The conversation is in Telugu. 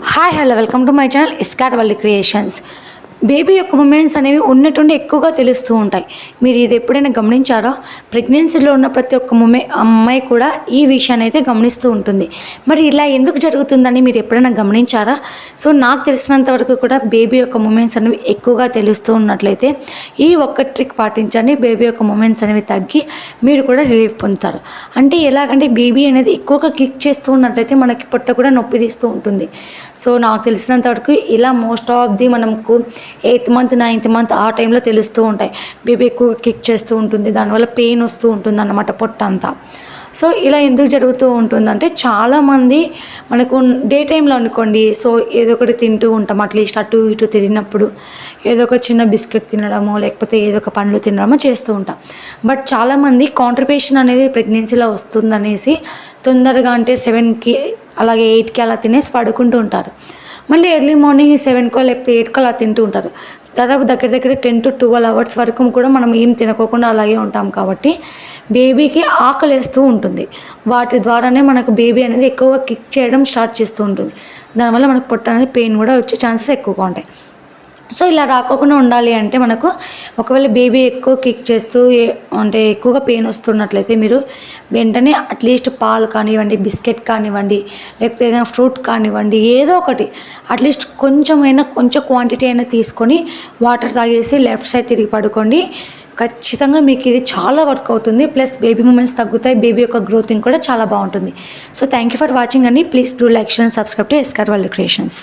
Hi, hello, welcome to my channel, Iskat Valley Creations. Baby యొక్క మూమెంట్స్ అనేవి ఉన్నట్టుండి ఎక్కువగా తెలుస్తూ ఉంటాయి. మీరు ఇది ఎప్పుడైనా గమనించారా? ప్రెగ్నెన్సీలో ఉన్న ప్రతి ఒక్క మూమె అమ్మాయి కూడా ఈ విషయాన్ని అయితే గమనిస్తూ ఉంటుంది. మరి ఇలా ఎందుకు జరుగుతుందని మీరు ఎప్పుడైనా గమనించారా? సో నాకు తెలిసినంత వరకు కూడా బేబీ యొక్క మూమెంట్స్ అనేవి ఎక్కువగా తెలుస్తూ ఉన్నట్లయితే ఈ ఒక్క ట్రిక్ పాటించండి. బేబీ యొక్క మూమెంట్స్ అనేవి తగ్గి మీరు కూడా రిలీఫ్ పొందుతారు. అంటే ఎలాగంటే బేబీ అనేది ఎక్కువగా కిక్ చేస్తూ ఉన్నట్లయితే మనకి పొట్ట కూడా నొప్పి తీస్తూ ఉంటుంది. సో నాకు తెలిసినంత వరకు ఇలా మోస్ట్ ఆఫ్ ది మనకు ఎయిత్ మంత్ నైన్త్ మంత్ ఆ టైంలో తెలుస్తూ ఉంటాయి. బేబీ ఎక్కువ కిక్ చేస్తూ ఉంటుంది. దానివల్ల పెయిన్ వస్తూ ఉంటుంది అన్నమాట పొట్ట అంతా సో ఇలా ఎందుకు జరుగుతూ ఉంటుందంటే చాలామంది మనకు డే టైంలో అనుకోండి సో ఏదో ఒకటి తింటూ ఉంటాం. అట్లీస్ట్ అటు ఇటు తిరిగినప్పుడు ఏదో ఒక చిన్న బిస్కెట్ తినడమో లేకపోతే ఏదో ఒక పండ్లు తినడమో చేస్తూ ఉంటాం. బట్ చాలామంది కాంట్రిపేషన్ అనేది ప్రెగ్నెన్సీలో వస్తుందనేసి తొందరగా అంటే సెవెన్కి అలాగే ఎయిట్కి అలా తినేసి పడుకుంటూ ఉంటారు. మళ్ళీ ఎర్లీ మార్నింగ్ సెవెన్కో లేకపోతే ఎయిట్కో అలా తింటూ ఉంటారు. దాదాపు దగ్గర దగ్గర టెన్ టు ట్వెల్వ్ అవర్స్ వరకు కూడా మనం ఏం తినకోకుండా అలాగే ఉంటాం కాబట్టి బేబీకి ఆకలేస్తూ ఉంటుంది. వాటి ద్వారానే మనకు బేబీ అనేది ఎక్కువగా కిక్ చేయడం స్టార్ట్ చేస్తూ ఉంటుంది. దానివల్ల మనకు పొట్ట అనేది పెయిన్ కూడా వచ్చే ఛాన్సెస్ ఎక్కువగా ఉంటాయి. సో ఇలా రాకోకుండా ఉండాలి అంటే మనకు ఒకవేళ బేబీ ఎక్కువ కిక్ చేస్తూ అంటే ఎక్కువగా పెయిన్ వస్తున్నట్లయితే మీరు వెంటనే అట్లీస్ట్ పాలు కానివ్వండి బిస్కెట్ కానివ్వండి లేకపోతే ఏదైనా ఫ్రూట్ కానివ్వండి ఏదో ఒకటి అట్లీస్ట్ కొంచెమైనా కొంచెం క్వాంటిటీ అయినా తీసుకొని వాటర్ తాగేసి లెఫ్ట్ సైడ్ తిరిగి పడుకోండి. ఖచ్చితంగా మీకు ఇది చాలా వర్క్ అవుతుంది. ప్లస్ బేబీ మూమెంట్స్ తగ్గుతాయి. బేబీ యొక్క గ్రోతింగ్ కూడా చాలా బాగుంటుంది. So thank you for watching అండి. Please do like and subscribe to ఎస్కార్ world creations.